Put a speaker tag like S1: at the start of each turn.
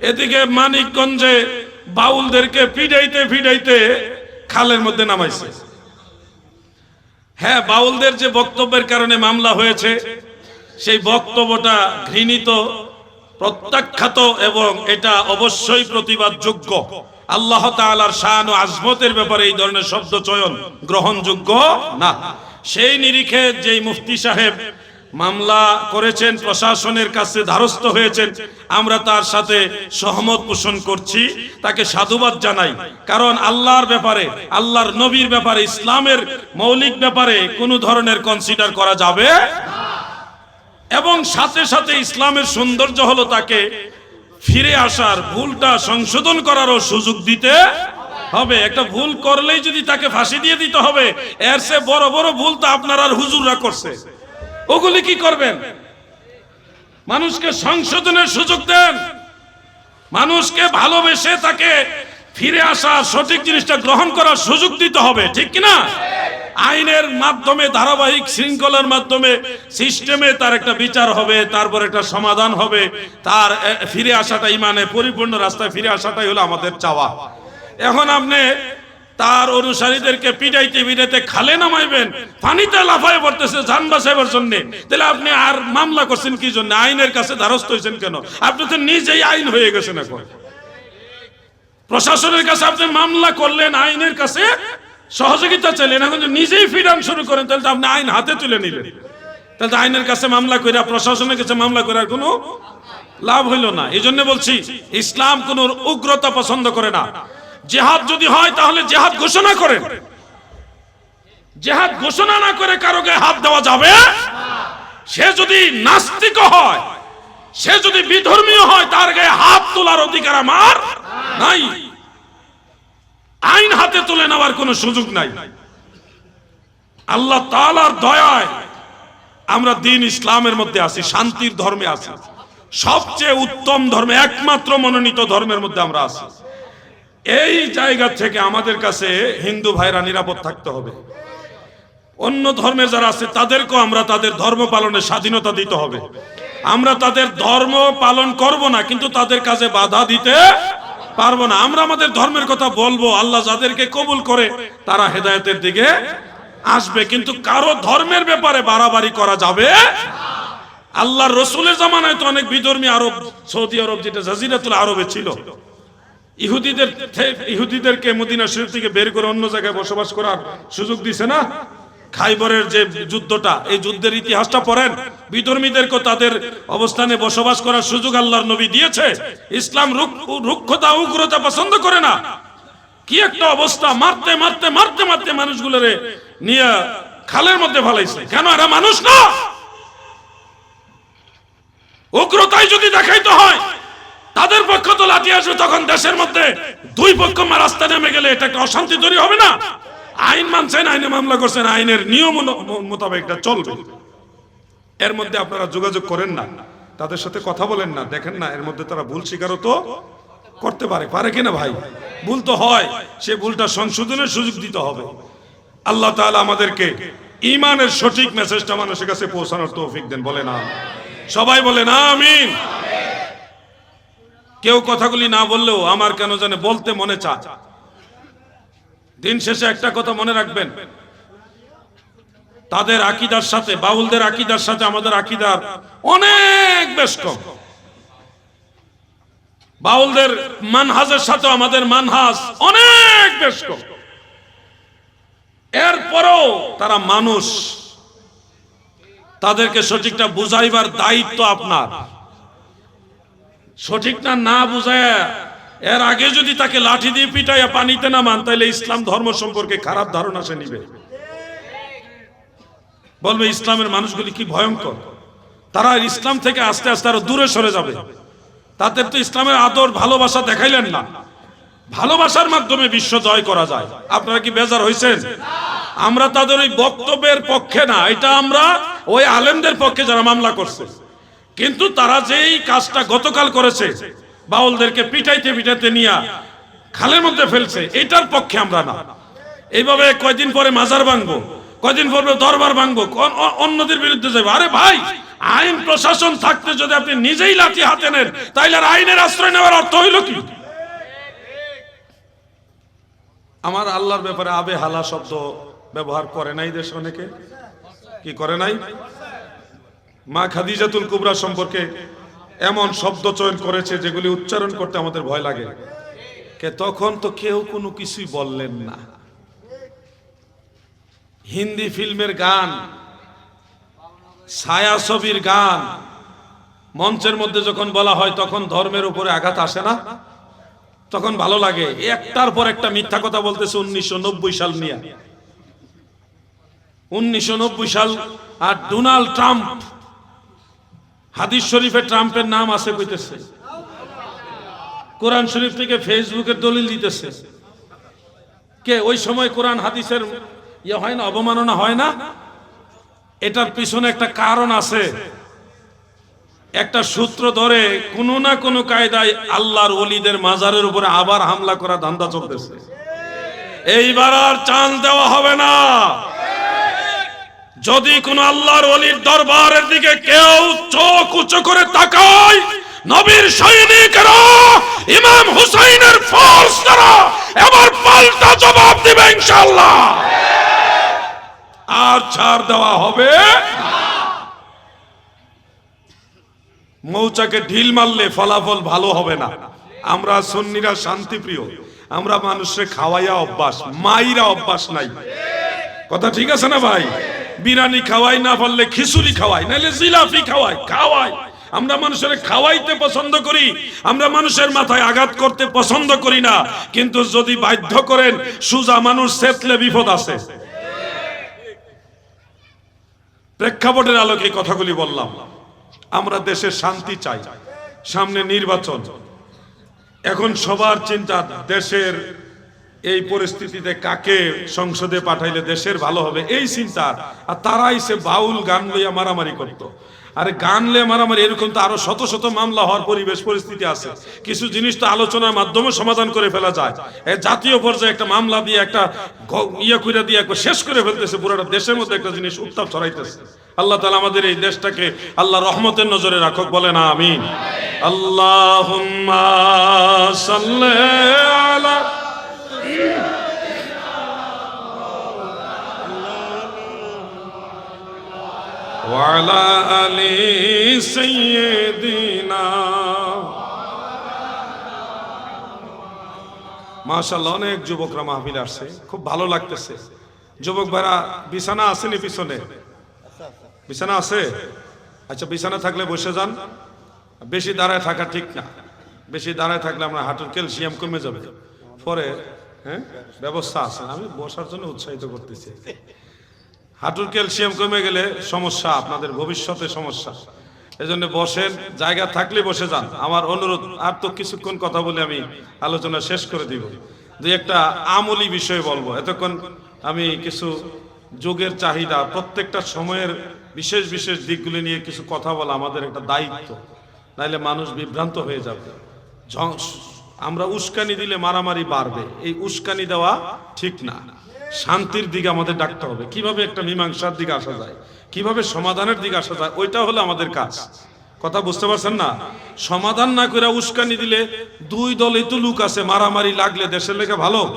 S1: এদিকে মানিকগঞ্জে বাউলদেরকে পিডাইতে পিডাইতে খালের মধ্যে নামাইছে। হ্যাঁ বাউলদের যে বক্তব্যের কারণে মামলা হয়েছে, সেই বক্তব্যটা ঘৃণিত, প্রত্যাখ্যাত এবং এটা অবশ্যই প্রতিবাদযোগ্য। আল্লাহ তাআলার শান ও আজমতের ব্যাপারে এই ধরনের শব্দ চয়ন গ্রহণযোগ্য না। সেই নিরিখে যেই মুফতি সাহেব মামলা করেছেন, প্রশাসনের কাছে ধারস্থ হয়েছেন। আমরা তার সাথে সহমত পোষণ করছি, তাকে সাধুবাদ জানাই। কারণ আল্লাহর ব্যাপারে, আল্লাহর নবীর ব্যাপারে, ইসলামের মৌলিক ব্যাপারে কোনো ধরনের কনসিডার করা যাবে এবং সাথে সাথে ইসলামের সৌন্দর্য হলো তাকে ফিরে আসার, ভুলটা সংশোধন করারও সুযোগ দিতে হবে। একটা ভুল করলেই যদি তাকে ফাঁসি দিয়ে দিতে হবে, এর সে বড় বড় ভুল তো আপনার আর হুজুররা করছে। ওগুলি কি করবেন? মানুষকে সংশোধনের সুযোগ দেন। মানুষকে ভালোবেসে তাকে ফিরে আসা সঠিক জিনিসটা গ্রহণ করার সুযোগ দিতে হবে, ঠিক কিনা? আইনের মাধ্যমে, ধারাবাহিক শৃঙ্খলার মাধ্যমে, সিস্টেমে তার একটা বিচার হবে, তারপর একটা সমাধান হবে। তার ফিরে আসাটা ইমানে, পরিপূর্ণ রাস্তায় ফিরে আসাটাই হলো আমাদের চাওয়া। এখন আপনি তার অনুসারীদেরকে পিটাইতে পিটাইতে খালে নামাইবেন, পানিতে লাফায় পড়তেছে যান বাঁচাইবার জন্য। তাহলে আপনি আর মামলা করছেন কি জন্য? আইনের কাছে দ্বারস্থ হয়েছেন কেন? আপনি তো নিজেই আইন হয়ে গেছেন এখন। প্রশাসনের কাছে আপনি মামলা করলেন, আইনের কাছে সহযোগিতা চাইলেন, এখন নিজেই ফিরান শুরু করেন, তাহলে তো আপনি আইন হাতে তুলে নিলেন। তাহলে তো আইনের কাছে মামলা করে প্রশাসনের কাছে মামলা করার কোনো লাভ হইল না। এই জন্য বলছি, ইসলাম কোন উগ্রতা পছন্দ করে না। জেহাদ যদি হয়, তাহলে জেহাদ ঘোষণা করেন। জেহাদ ঘোষণা না করে কারও গায়ে হাত দেওয়া যাবে? সে যদি নাস্তিক হয়, সে যদি বিধর্মীয় হয়, তার গায়ে হাত তোলার অধিকার আমার নাই। আইন হাতে তুলে নেওয়ার কোনো সুযোগ নাই। আল্লাহ তাআলার দয়ায় আমরা দিন ইসলামের মধ্যে আছি, শান্তির ধর্মে আছি। সবচেয়ে উত্তম ধর্মে, একমাত্র মনোনীত ধর্মের মধ্যে আমরা আছি। এই জায়গা থেকে আমাদের কাছে হিন্দু ভাইরা নিরাপদ থাকতে হবে। অন্য ধর্মের যারা আছে, তাদেরকেও আমরা তাদের ধর্ম পালনের স্বাধীনতা দিতে হবে। আমরা তাদের ধর্ম পালন করব না, কিন্তু তাদের কাছে বাধা দিতে পারব না। আমরা আমাদের ধর্মের কথা বলব, আল্লাহ যাদেরকে কবুল করে তারা হেদায়েতের দিকে আসবে। কিন্তু কারও ধর্মের ব্যাপারে বাড়াবাড়ি করা যাবে আল্লাহর রসুলের জামানায় তো অনেক বিধর্মী আরব, সৌদি আরব যেটা জাজিরাতুল আরবে ছিল ইহুদিদের ইহুদিদেরকে মদিনা শরীফ থেকে বের করে অন্য জায়গায় বসবাস করার সুযোগ দিছে না? খাইবরের যে যুদ্ধটা, এই যুদ্ধের ইতিহাসটা পড়েন। বিধর্মীদেরকে তাদের অবস্থানে বসবাস করার সুযোগ আল্লাহর নবী দিয়েছে। ইসলাম রুক্ষতা, উগ্রতা পছন্দ করে না। কি একটা অবস্থা, মারতে মারতে মারতে মারতে মানুষগুলোরে নিয়ে খালের মধ্যে ফেলাইছে। কেন এরা মানুষ না? উগ্রতাই যদি দেখাইতে হয় তাদের পক্ষ তো লাঠি আসবে তখন দেশের মধ্যে। দুই পক্ষ রাস্তা নেমে গেলে এটা একটা অশান্তি তৈরি হবে না? আইন মানছেন, আইনে মামলা করছেন, আইনের নিয়ম মোতাবেক এটা চলবে। এর মধ্যে আপনারা যোগাযোগ করেন না। তাদের সাথে কথা বলেন না। দেখেন না, এর মধ্যে তারা ভুল স্বীকারও তো করতে পারে। পারে কিনা ভাই? ভুল তো হয়। সে ভুলটা সংশোধনের সুযোগ দিতে হবে। আল্লাহ তাআলা আমাদেরকে ইমানের সঠিক মেসেজটা মানুষের কাছে পৌঁছানোর তৌফিক দেন। বলে না সবাই বলে না আমিন। কেউ কথাগুলি না বললেও আমার কেন জানে বলতে মনে চায়। দিন শেষে একটা কথা মনে রাখবেন। তাদের আকিদার সাথে, বাউলদের আকিদার সাথে আমাদের আকিদার অনেক বেশ কম। বাউলদের মানহাজের সাথে আমাদের মানহাজ অনেক বেশ কম। এরপরও তারা মানুষ। তাদেরকে সঠিকটা বুঝাইবার দায়িত্ব আপনার। সঠিকটা না বুঝায়, এর আগে যদি তাকে লাঠি দিয়ে পিটাইয়া পানিতে নামান তাহলে ইসলাম ধর্ম সম্পর্কে খারাপ ধারণা সে নিবে। বলবে, ইসলামের মানুষগুলি কি ভয়ঙ্কর? তারা ইসলাম থেকে আস্তে আস্তে আরও দূরে সরে যাবে। তাদের তো ইসলামের আদর, ভালোবাসা দেখাইলেন না। ভালোবাসার মাধ্যমে বিশ্ব জয় করা যায়। আপনারা কি বেজার হয়েছেন আমরা তাদের ওই বক্তব্যের পক্ষে না, এটা আমরা ওই আলেমদের পক্ষে যারা মামলা করছে। কিন্তু তারা যেই কাজটা গতকাল করেছে, বাউলদেরকে পিটাইতে পিটাইতে নিয়ে খালের মধ্যে ফেলছে, এটার পক্ষে আমরা না। এইভাবে কয়দিন পরে মাজার ভাঙবো, কয়দিন পরে দরবার ভাঙবো অন্যদের বিরুদ্ধে যাব আরে ভাই, আইন প্রশাসন থাকতে যদি আপনি নিজেই লাঠি হাতে নেন, তাইলে আইনের আশ্রয় নেওয়ার অর্থ হইল কি? আমার আল্লাহর ব্যাপারে আবে হালা শব্দ ব্যবহার করে নাই দেশ অনেকে? কি করে নাই? মা খাদিজাতুল কুবরা সম্পর্কে এমন শব্দ চয়ন করেছে যেগুলি উচ্চারণ করতে আমাদের ভয় লাগে। কে তখন তো কেউ কোনো কিছুই বললেন না। হিন্দি ফিল্মের গান ছায়াছবির গান, মঞ্চের মধ্যে যখন বলা হয় তখন ধর্মের উপরে আঘাত আসে না? তখন ভালো লাগে। একটার পর একটা মিথ্যা কথা বলতেছে উনিশশো নব্বই সাল নিয়ে। উনিশশো নব্বই সাল আর ডোনাল্ড ট্রাম্প হাদিস শরীফে ট্রাম্পের নাম আছে কইতেছে। কোরআন শরীফ থেকে ফেসবুকের দলিল দিতেছে। কে, ওই সময় কোরআন হাদিসের ইয়ে হয় না, অবমাননা হয় না? এটার পিছনে একটা কারণ আছে। একটা সূত্র ধরে কোনো না কোনো কায়দায় আল্লাহর ওলিদের মাজারের উপরে আবার হামলা করা ধান্দা চলতেছে। এইবার আর চান্স দেওয়া হবে না। যদি কোন আল্লাহর ওলির দরবারের দিকে কেউ চোখ উঁচু করে তাকায়, নবীর সৈনিকেরা ইমাম হুসাইনের ফোর্স দ্বারা এবার পাল্টা জবাব দিবে ইনশাআল্লাহ। আর ছাড় দেওয়া হবে মৌচাকে ঢিল মারলে ফলাফল ভালো হবে না। আমরা সন্নিরা শান্তিপ্রিয়। আমরা মানুষের খাওয়াইয়া অভ্যাস, মাইরা অভ্যাস নাই। কথা ঠিক আছে না ভাই? বিরিয়ানি খাওয়াই, না পারলে খিচুড়ি খাওয়াই নাহলে জিলাপি খাওয়াই খাওয়াই। আমরা মানুষের খাওয়াইতে পছন্দ করি, আমরা মানুষের মাথায় আঘাত করতে পছন্দ করি না, কিন্তু যদি বাধ্য করেন, সুজা মানুষ সেতলে বিপদ আছে। প্রেক্ষাপটের আলোকে কথাগুলি বললাম। আমরা দেশে শান্তি চাই, সামনে নির্বাচন। এখন সবার চিন্তা দেশের এই পরিস্থিতিতে কাকে সংসদে পাঠাইলে দেশের ভালো হবে? এই চিন্তা। আর তারাই সে বাউল গান লইয়া মারামারি করত। আরে গান লে মারামারি, এরকম তো আরও শত শত মামলা হওয়ার পরিবেশ, পরিস্থিতি আছে। কিছু জিনিস তো আলোচনার মাধ্যমে সমাধান করে ফেলা যায়। জাতীয় পর্যায়ে একটা মামলা দিয়ে একটা ইয়ে করে দিয়ে শেষ করে ফেলতেছে পুরোটা দেশের মধ্যে একটা জিনিস উত্তাপ ছড়াইতেছে। আল্লাহ তালা আমাদের এই দেশটাকে আল্লাহ রহমতের নজরে রাখক বলে না আমিন আল্লাহ আলা ওয়ালা আলি সাইয়্যিদিনা অনেক যুবকরা মাহবিল আসছে। খুব ভালো লাগতেছে। যুবক ভাইরা, বিছানা আসেনি পিছনে? বিছানা আছে? আচ্ছা বিছানা থাকলে বসে যান। বেশি দাঁড়ায় থাকা ঠিক না। বেশি দাঁড়ায় থাকলে আমরা হাঁটুর ক্যালসিয়াম কমে যাবে। পরে হ্যাঁ ব্যবস্থা আছে। আমি বসার জন্য উৎসাহিত করতেছি। হাঁটুর ক্যালসিয়াম কমে গেলে সমস্যা, আপনাদের ভবিষ্যতে সমস্যা। এজন্য বসেন, জায়গা থাকলে বসে যান। আমার অনুরোধ, আর তো কিছুক্ষণ কথা বলে আমি আলোচনা শেষ করে দিব। দুই একটা আমলি বিষয় বলব। এতক্ষণ আমি কিছু যুগের চাহিদা, প্রত্যেকটা সময়ের বিশেষ বিশেষ দিকগুলি নিয়ে কিছু কথা বলা আমাদের একটা দায়িত্ব। নাইলে মানুষ বিভ্রান্ত হয়ে যাবে। আমরা উস্কানি দিলে মারামারি বাড়বে। এই উস্কানি দেওয়া ঠিক না। শান্তির দিকে আমাদের ডাকতে হবে। কীভাবে একটা মীমাংসার দিকে আসা যায়? কীভাবে সমাধানের দিকে আসা যায়? ওইটা হলো আমাদের কাজ। কথা বুঝতে পারছেন না? সমাধান না করে উস্কানি দিলে দুই দলে তো লুক আছে, মারামারি লাগলে দেশের লেগে ভালো।